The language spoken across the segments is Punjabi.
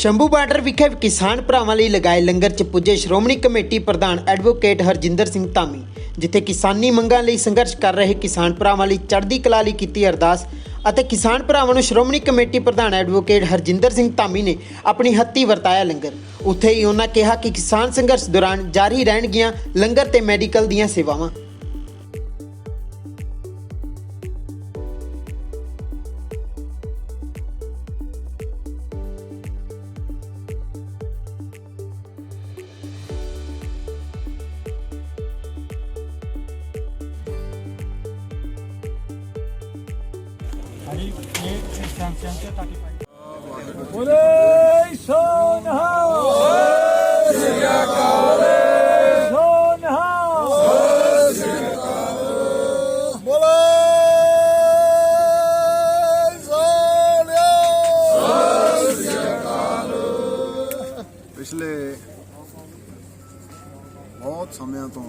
ਸ਼ੰਭੂ ਬਾਰਡਰ ਵਿਖੇ ਕਿਸਾਨ ਭਰਾਵਾਂ ਲਈ ਲਗਾਏ ਲੰਗਰ 'ਚ ਪੁੱਜੇ ਸ਼੍ਰੋਮਣੀ ਕਮੇਟੀ ਪ੍ਰਧਾਨ ਐਡਵੋਕੇਟ ਹਰਜਿੰਦਰ ਸਿੰਘ ਧਾਮੀ, ਜਿੱਥੇ ਕਿਸਾਨੀ ਮੰਗਾਂ ਲਈ ਸੰਘਰਸ਼ ਕਰ ਰਹੇ ਕਿਸਾਨ ਭਰਾਵਾਂ ਲਈ ਚੜ੍ਹਦੀ ਕਲਾ ਲਈ ਕੀਤੀ ਅਰਦਾਸ ਅਤੇ ਕਿਸਾਨ ਭਰਾਵਾਂ ਨੂੰ ਸ਼੍ਰੋਮਣੀ ਕਮੇਟੀ ਪ੍ਰਧਾਨ ਐਡਵੋਕੇਟ ਹਰਜਿੰਦਰ ਸਿੰਘ ਧਾਮੀ ਨੇ ਆਪਣੀ ਹੱਥੀ ਵਰਤਾਇਆ ਲੰਗਰ। ਉੱਥੇ ਹੀ ਉਹਨਾਂ ਕਿਹਾ ਕਿ ਕਿਸਾਨ ਸੰਘਰਸ਼ ਦੌਰਾਨ ਜਾਰੀ ਰਹਿਣਗੀਆਂ ਲੰਗਰ ਤੇ ਮੈਡੀਕਲ ਦੀਆਂ ਸੇਵਾਵਾਂ। ਹਾਂਜੀ ਇਹ ਇਹ ਸ਼ਾਮ ਸ਼ਾਮ ਤੇ ਤਾਕੀ ਬੋਲੇ ਸੋਨਹਾ ਸੋਨਹਾ ਪਿਛਲੇ ਬਹੁਤ ਸਮਿਆਂ ਤੋਂ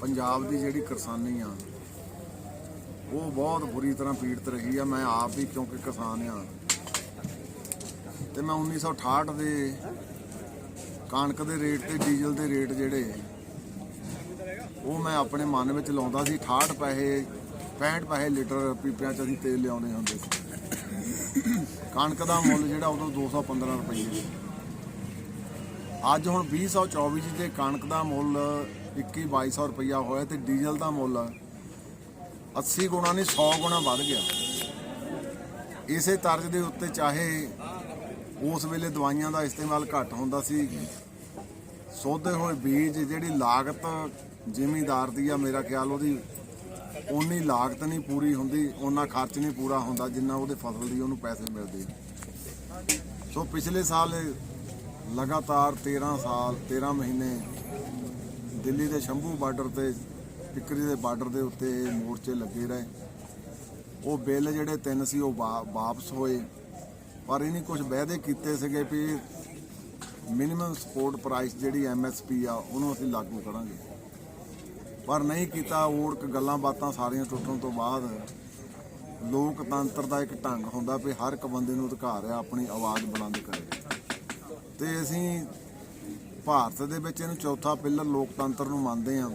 ਪੰਜਾਬ ਦੀ ਜਿਹੜੀ ਕਿਸਾਨੀ ਆ ਉਹ ਬਹੁਤ ਬੁਰੀ ਤਰ੍ਹਾਂ ਪੀੜਤ ਰਹੀ ਆ, ਮੈਂ ਆਪ ਵੀ ਕਿਉਂਕਿ ਕਿਸਾਨ ਆ। ਤੇ ਮੈਂ 1968 ਦੇ ਕਣਕ ਦੇ ਰੇਟ ਤੇ, ਡੀਜ਼ਲ ਦੇ ਰੇਟ ਜਿਹੜੇ, ਉਹ ਮੈਂ ਆਪਣੇ ਮਨ ਵਿੱਚ ਲਾਉਂਦਾ ਸੀ। 68 ਪੈਸੇ 65 ਪੈਸੇ ਲੀਟਰ ਪੀਪਿਆਂ ਚ ਅਸੀਂ ਤੇਲ ਲਿਆਉਂਦੇ ਹੁੰਦੇ ਸੀ। ਕਣਕ ਦਾ ਮੁੱਲ ਜਿਹੜਾ ਉਦੋਂ 215 ਰੁਪਏ ਸੀ। ਅੱਜ ਹੁਣ 2024 ਚ ਜੇ ਕਣਕ ਦਾ ਮੁੱਲ 21 2200 ਰੁਪਇਆ ਹੋਇਆ ਤੇ ਡੀਜ਼ਲ ਦਾ ਮੁੱਲ 80 ਗੁਣਾ ਨਹੀਂ 100 ਗੁਣਾ ਵੱਧ ਗਿਆ। ਇਸੇ ਤਰਜ਼ ਦੇ ਉੱਤੇ ਚਾਹੇ ਉਸ ਵੇਲੇ ਦਵਾਈਆਂ ਦਾ ਇਸਤੇਮਾਲ ਘੱਟ ਹੁੰਦਾ ਸੀ, ਸੋਧੇ ਹੋਏ ਬੀਜ ਜਿਹੜੀ ਲਾਗਤ ਜ਼ਿਮੀਦਾਰ ਦੀ ਆ, ਮੇਰਾ ਖਿਆਲ ਉਹਦੀ ਉਨੀ ਲਾਗਤ ਨਹੀਂ ਪੂਰੀ ਹੁੰਦੀ ਉਹਨਾਂ ਖਰਚ ਨਹੀਂ ਪੂਰਾ ਹੁੰਦਾ ਜਿੰਨਾ ਉਹਦੇ ਫਸਲ ਦੀ ਉਹਨੂੰ ਪੈਸੇ ਮਿਲਦੇ। ਸੋ ਪਿਛਲੇ ਸਾਲ ਲਗਾਤਾਰ 13 ਸਾਲ 13 ਮਹੀਨੇ ਦਿੱਲੀ ਦੇ ਸ਼ੰਭੂ ਬਾਰਡਰ ਤੇ ਟਿੱਕਰੀ ਦੇ ਬਾਰਡਰ ਦੇ ਉੱਤੇ ਇਹ ਮੋਰਚੇ ਲੱਗੇ ਰਹੇ। ਉਹ ਬਿੱਲ ਜਿਹੜੇ ਤਿੰਨ ਸੀ, ਉਹ ਵਾ- ਵਾਪਸ ਹੋਏ। ਪਰ ਇਹਨੇ ਕੁਝ ਵਾਅਦੇ ਕੀਤੇ ਸੀਗੇ ਵੀ ਮਿਨੀਮਮ ਸਪੋਰਟ ਪ੍ਰਾਈਸ ਜਿਹੜੀ ਐਮਐਸਪੀ ਆ, ਉਹਨੂੰ ਅਸੀਂ ਲਾਗੂ ਕਰਾਂਗੇ। ਪਰ ਨਹੀਂ ਕੀਤਾ ਓੜਕ ਗੱਲਾਂ ਬਾਤਾਂ ਸਾਰੀਆਂ ਟੁੱਟਣ ਤੋਂ ਬਾਅਦ ਲੋਕਤੰਤਰ ਦਾ ਇੱਕ ਢੰਗ ਹੁੰਦਾ ਵੀ ਹਰ ਇੱਕ ਬੰਦੇ ਨੂੰ ਅਧਿਕਾਰ ਆ, ਆਪਣੀ ਆਵਾਜ਼ ਬੁਲੰਦ ਕਰੇ ਤੇ ਅਸੀਂ ਭਾਰਤ ਦੇ ਵਿੱਚ ਇਹਨੂੰ ਚੌਥਾ ਪਿੱਲਰ ਲੋਕਤੰਤਰ ਨੂੰ ਮੰਨਦੇ ਹਾਂ।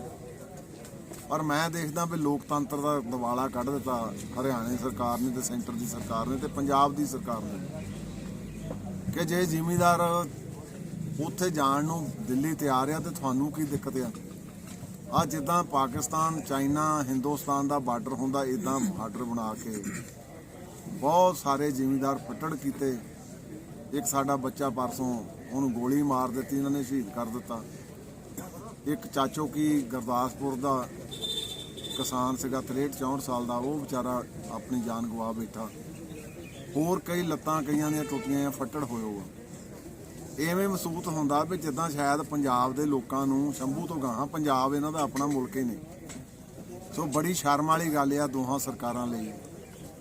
ਪਰ ਮੈਂ ਦੇਖਦਾ ਵੀ ਲੋਕਤੰਤਰ ਦਾ ਦਿਵਾਲਾ ਕੱਢ ਦਿੱਤਾ ਹਰਿਆਣੇ ਸਰਕਾਰ ਨੇ ਤੇ ਸੈਂਟਰ ਦੀ ਸਰਕਾਰ ਨੇ ਤੇ ਪੰਜਾਬ ਦੀ ਸਰਕਾਰ ਨੇ। ਕਿ ਜੇ ਜ਼ਿਮੀਦਾਰ ਉੱਥੇ ਜਾਣ ਨੂੰ ਦਿੱਲੀ ਤਿਆਰ ਆ ਤੇ ਤੁਹਾਨੂੰ ਕੀ ਦਿੱਕਤ ਆ? ਆ ਜਿੱਦਾਂ ਪਾਕਿਸਤਾਨ, ਚਾਈਨਾ, ਹਿੰਦੁਸਤਾਨ ਦਾ ਬਾਰਡਰ ਹੁੰਦਾ ਇਦਾਂ ਬਾਰਡਰ ਬਣਾ ਕੇ ਬਹੁਤ ਸਾਰੇ ਜ਼ਿਮੀਦਾਰ ਫੱਟੜ ਕੀਤੇ। ਇੱਕ ਸਾਡਾ ਬੱਚਾ ਪਰਸੋਂ ਉਹਨੂੰ ਗੋਲੀ ਮਾਰ ਦਿੱਤੀ, ਇਹਨਾਂ ਨੇ ਸ਼ਹੀਦ ਕਰ ਦਿੱਤਾ। ਇੱਕ ਚਾਚੋ ਕੀ ਗੁਰਦਾਸਪੁਰ ਦਾ ਕਿਸਾਨ ਸੀਗਾ 63 64 ਸਾਲ ਦਾ, ਉਹ ਵਿਚਾਰਾ ਆਪਣੀ ਜਾਨ ਗਵਾ ਬੈਠਾ। ਹੋਰ ਕਈ ਲੱਤਾਂ, ਕਈਆਂ ਦੀਆਂ ਟੁੱਟੀਆਂ ਆ ਫੱਟੜ ਹੋਏ ਹੋ ਐਵੇਂ ਮਹਿਸੂਸ ਹੁੰਦਾ ਵੀ ਜਿੱਦਾਂ ਸ਼ਾਇਦ ਪੰਜਾਬ ਦੇ ਲੋਕਾਂ ਨੂੰ ਸ਼ੰਭੂ ਤੋਂ ਗਾਹਾਂ, ਪੰਜਾਬ ਇਹਨਾਂ ਦਾ ਆਪਣਾ ਮੁਲਕ ਹੀ ਨਹੀਂ। ਸੋ ਬੜੀ ਸ਼ਰਮ ਵਾਲੀ ਗੱਲ ਆ ਦੋਹਾਂ ਸਰਕਾਰਾਂ ਲਈ,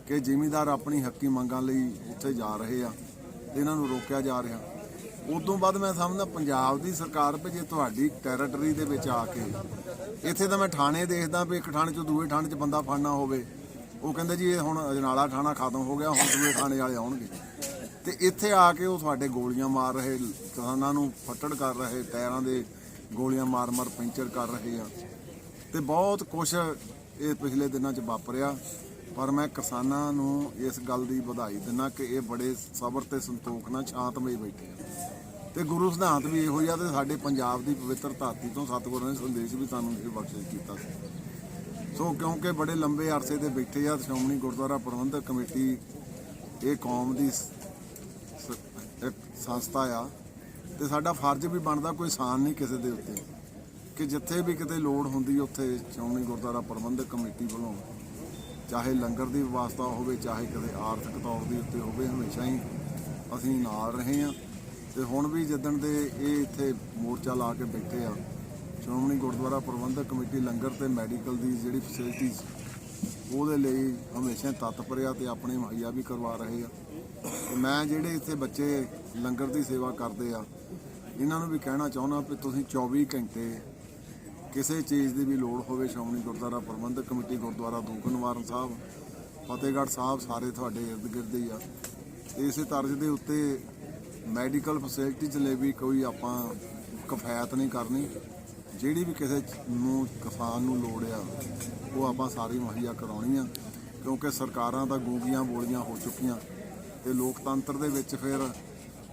ਕਿ ਜ਼ਿਮੀਦਾਰ ਆਪਣੀ ਹੱਕੀ ਮੰਗਾਂ ਲਈ ਉੱਥੇ ਜਾ ਰਹੇ ਆ ਇਹਨਾਂ ਨੂੰ ਰੋਕਿਆ ਜਾ ਰਿਹਾ। ਉਦੋਂ ਬਾਅਦ ਮੈਂ ਸਮਝਦਾ ਪੰਜਾਬ ਦੀ ਸਰਕਾਰ ਵੀ ਜੇ ਤੁਹਾਡੀ ਟੈਰੀਟਰੀ ਦੇ ਵਿੱਚ ਆ ਕੇ। ਇੱਥੇ ਤਾਂ ਮੈਂ ਥਾਣੇ ਦੇਖਦਾ ਵੀ ਇੱਕ ਥਾਣੇ ਚੋਂ ਦੂਏ ਥਾਣੇ 'ਚ ਬੰਦਾ ਫੜਨਾ ਹੋਵੇ। ਉਹ ਕਹਿੰਦੇ ਜੀ ਇਹ ਹੁਣ ਅਜਨਾਲਾ ਥਾਣਾ ਖਤਮ ਹੋ ਗਿਆ, ਹੁਣ ਦੂਏ ਥਾਣੇ ਵਾਲੇ ਆਉਣਗੇ। ਤੇ ਇੱਥੇ ਆ ਕੇ ਉਹ ਤੁਹਾਡੇ ਗੋਲੀਆਂ ਮਾਰ ਰਹੇ, ਕਿਸਾਨਾਂ ਨੂੰ ਫੱਟੜ ਕਰ ਰਹੇ ਟਾਇਰਾਂ ਦੇ ਗੋਲੀਆਂ ਮਾਰ-ਮਾਰ, ਪੈਂਚਰ ਕਰ ਰਹੇ ਆ। ਤੇ ਬਹੁਤ ਕੁਝ ਇਹ ਪਿਛਲੇ ਦਿਨਾਂ 'ਚ ਵਾਪਰਿਆ। ਪਰ ਮੈਂ ਕਿਸਾਨਾਂ ਨੂੰ ਇਸ ਗੱਲ ਦੀ ਵਧਾਈ ਦਿੰਦਾ ਕਿ ਇਹ ਬੜੇ ਸਬਰ ਤੇ ਸੰਤੋਖ ਨਾਲ ਸ਼ਾਂਤਮਈ ਬੈਠੇ ਆ। ਤੇ ਗੁਰੂ ਸਿਧਾਂਤ ਵੀ ਇਹੋ ਜਿਹਾ ਤੇ ਸਾਡੇ ਪੰਜਾਬ ਦੀ ਪਵਿੱਤਰ ਧਰਤੀ ਤੋਂ ਸਤਿਗੁਰਾਂ ਨੇ ਸੰਦੇਸ਼ ਵੀ ਸਾਨੂੰ ਇਹ ਬਖਸ਼ਿਸ਼ ਕੀਤਾ ਸੀ। ਸੋ ਕਿਉਂਕਿ ਬੜੇ ਲੰਬੇ ਅਰਸੇ ਦੇ ਬੈਠੇ ਆ, ਸ਼੍ਰੋਮਣੀ ਗੁਰਦੁਆਰਾ ਪ੍ਰਬੰਧਕ ਕਮੇਟੀ, ਇਹ ਕੌਮ ਦੀ ਇੱਕ ਸੰਸਥਾ ਆ ਤੇ ਸਾਡਾ ਫਰਜ਼ ਵੀ ਬਣਦਾ ਕੋਈ ਸਾਨ ਨਹੀਂ ਕਿਸੇ ਦੇ ਉੱਤੇ ਕਿ ਜਿੱਥੇ ਵੀ ਕਿਤੇ ਲੋੜ ਹੁੰਦੀ ਉੱਥੇ ਸ਼੍ਰੋਮਣੀ ਗੁਰਦੁਆਰਾ ਪ੍ਰਬੰਧਕ ਕਮੇਟੀ ਵੱਲੋਂ ਚਾਹੇ ਲੰਗਰ ਦੀ ਵਿਵਸਥਾ ਹੋਵੇ, ਚਾਹੇ ਕਦੇ ਆਰਥਿਕ ਤੌਰ ਦੇ ਉੱਤੇ ਹੋਵੇ, ਹਮੇਸ਼ਾ ਹੀ ਅਸੀਂ ਨਾਲ ਰਹੇ ਹਾਂ। ਤੇ ਹੁਣ ਵੀ ਜਿੱਦਣ ਦੇ ਇਹ ਇੱਥੇ ਮੋਰਚਾ ਲਾ ਕੇ ਬੈਠੇ ਆ, ਸ਼੍ਰੋਮਣੀ ਗੁਰਦੁਆਰਾ ਪ੍ਰਬੰਧਕ ਕਮੇਟੀ ਲੰਗਰ ਤੇ ਮੈਡੀਕਲ ਦੀ ਜਿਹੜੀ ਫੈਸਿਲਿਟੀਜ਼ ਉਹਦੇ ਲਈ ਹਮੇਸ਼ਾ ਤਤਪਰ ਆ ਤੇ ਆਪਣੇ ਮੁਹੱਈਆ ਵੀ ਕਰਵਾ ਰਹੇ ਆ। ਤੇ ਮੈਂ ਜਿਹੜੇ ਇੱਥੇ ਬੱਚੇ ਲੰਗਰ ਦੀ ਸੇਵਾ ਕਰਦੇ ਆ, ਇਹਨਾਂ ਨੂੰ ਵੀ ਕਹਿਣਾ ਚਾਹੁੰਦਾ ਕਿ ਤੁਸੀਂ 24 ਘੰਟੇ ਕਿਸੇ ਚੀਜ਼ ਦੀ ਵੀ ਲੋੜ ਹੋਵੇ, ਸ਼੍ਰੋਮਣੀ ਗੁਰਦੁਆਰਾ ਪ੍ਰਬੰਧਕ ਕਮੇਟੀ, ਗੁਰਦੁਆਰਾ ਦੂਕਨਵਾਰਨ ਸਾਹਿਬ, ਫਤਿਹਗੜ੍ਹ ਸਾਹਿਬ, ਸਾਰੇ ਤੁਹਾਡੇ ਇਰਦ ਗਿਰਦ ਹੀ ਆ। ਤੇ ਇਸੇ ਤਰਜ਼ ਦੇ ਉੱਤੇ ਮੈਡੀਕਲ ਫੈਸਿਲਿਟੀ ਚ ਲਈ ਵੀ ਕੋਈ ਆਪਾਂ ਕਫਾਇਤ ਨਹੀਂ ਕਰਨੀ। ਜਿਹੜੀ ਵੀ ਕਿਸੇ ਨੂੰ ਕਿਸਾਨ ਨੂੰ ਲੋੜ ਆ, ਉਹ ਆਪਾਂ ਸਾਰੀ ਮੁਹੱਈਆ ਕਰਾਉਣੀ ਆ, ਕਿਉਂਕਿ ਸਰਕਾਰਾਂ ਤਾਂ ਗੂੰਗੀਆਂ ਬੋਲੀਆਂ ਹੋ ਚੁੱਕੀਆਂ। ਤੇ ਲੋਕਤੰਤਰ ਦੇ ਵਿੱਚ ਫਿਰ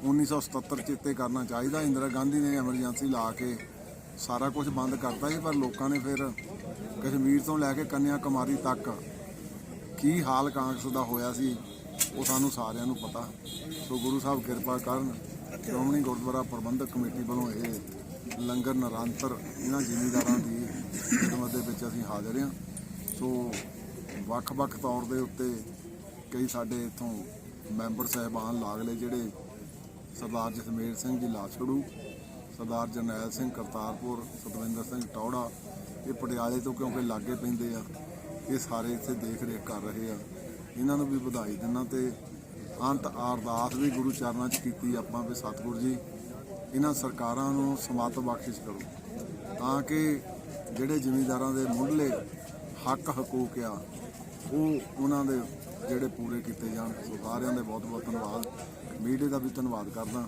1977 ਚੇਤੇ ਕਰਨਾ ਚਾਹੀਦਾ। ਇੰਦਰਾ ਗਾਂਧੀ ਨੇ ਐਮਰਜੈਂਸੀ ਲਾ ਕੇ ਸਾਰਾ ਕੁਝ ਬੰਦ ਕਰਤਾ ਸੀ ਪਰ ਲੋਕਾਂ ਨੇ ਫਿਰ ਕਸ਼ਮੀਰ ਤੋਂ ਲੈ ਕੇ ਕੰਨਿਆ ਕੁਮਾਰੀ ਤੱਕ ਕੀ ਹਾਲ ਕਾਂਗਰਸ ਦਾ ਹੋਇਆ ਸੀ, ਉਹ ਸਾਨੂੰ ਸਾਰਿਆਂ ਨੂੰ ਪਤਾ। ਸੋ ਗੁਰੂ ਸਾਹਿਬ ਕਿਰਪਾ ਕਰਨ, ਸ਼੍ਰੋਮਣੀ ਗੁਰਦੁਆਰਾ ਪ੍ਰਬੰਧਕ ਕਮੇਟੀ ਵੱਲੋਂ ਇਹ ਲੰਗਰ ਨਿਰੰਤਰ ਇਹਨਾਂ ਜ਼ਿਮੀਂਦਾਰਾਂ ਦੀ ਖਿਦਮਤ ਦੇ ਵਿੱਚ ਅਸੀਂ ਹਾਜ਼ਰ ਹਾਂ। ਸੋ ਵੱਖ-ਵੱਖ ਤੌਰ ਦੇ ਉੱਤੇ ਕਈ ਸਾਡੇ ਇਥੋਂ ਮੈਂਬਰ ਸਹਿਬਾਨ ਲਾਗਲੇ ਜਿਹੜੇ ਸਰਦਾਰ ਜਸਮੇਰ ਸਿੰਘ ਜੀ ਲਾਛੜੂ ਸਰਦਾਰ ਜਰਨੈਲ ਸਿੰਘ ਕਰਤਾਰਪੁਰ, ਸਤਵਿੰਦਰ ਸਿੰਘ ਟੌੜਾ, ਇਹ ਪਟਿਆਲੇ ਤੋਂ ਕਿਉਂਕਿ ਲਾਗੇ ਪੈਂਦੇ ਆ, ਇਹ ਸਾਰੇ ਇੱਥੇ ਦੇਖ ਰੇਖ ਕਰ ਰਹੇ ਆ। ਇਹਨਾਂ ਨੂੰ ਵੀ ਵਧਾਈ ਦਿੰਦਾ ਤੇ ਅੰਤ ਆਰਦਾਸ ਵੀ ਗੁਰੂ ਚਰਨਾਂ 'ਚ ਕੀਤੀ ਆਪਾਂ ਵੀ ਸਤਿਗੁਰੂ ਜੀ, ਇਹਨਾਂ ਸਰਕਾਰਾਂ ਨੂੰ ਸਮਤ ਬਖਸ਼ਿਸ਼ ਕਰੋ, ਤਾਂ ਕਿ ਜਿਹੜੇ ਜ਼ਿਮੀਂਦਾਰਾਂ ਦੇ ਮੁੱਢਲੇ ਹੱਕ ਹਕੂਕ ਆ, ਉਹ ਉਹਨਾਂ ਦੇ ਜਿਹੜੇ ਪੂਰੇ ਕੀਤੇ ਜਾਣ। ਸੋ ਸਾਰਿਆਂ ਦੇ ਬਹੁਤ ਬਹੁਤ ਧੰਨਵਾਦ। ਮੀਡੀਆ ਦਾ ਵੀ ਧੰਨਵਾਦ ਕਰਦਾ।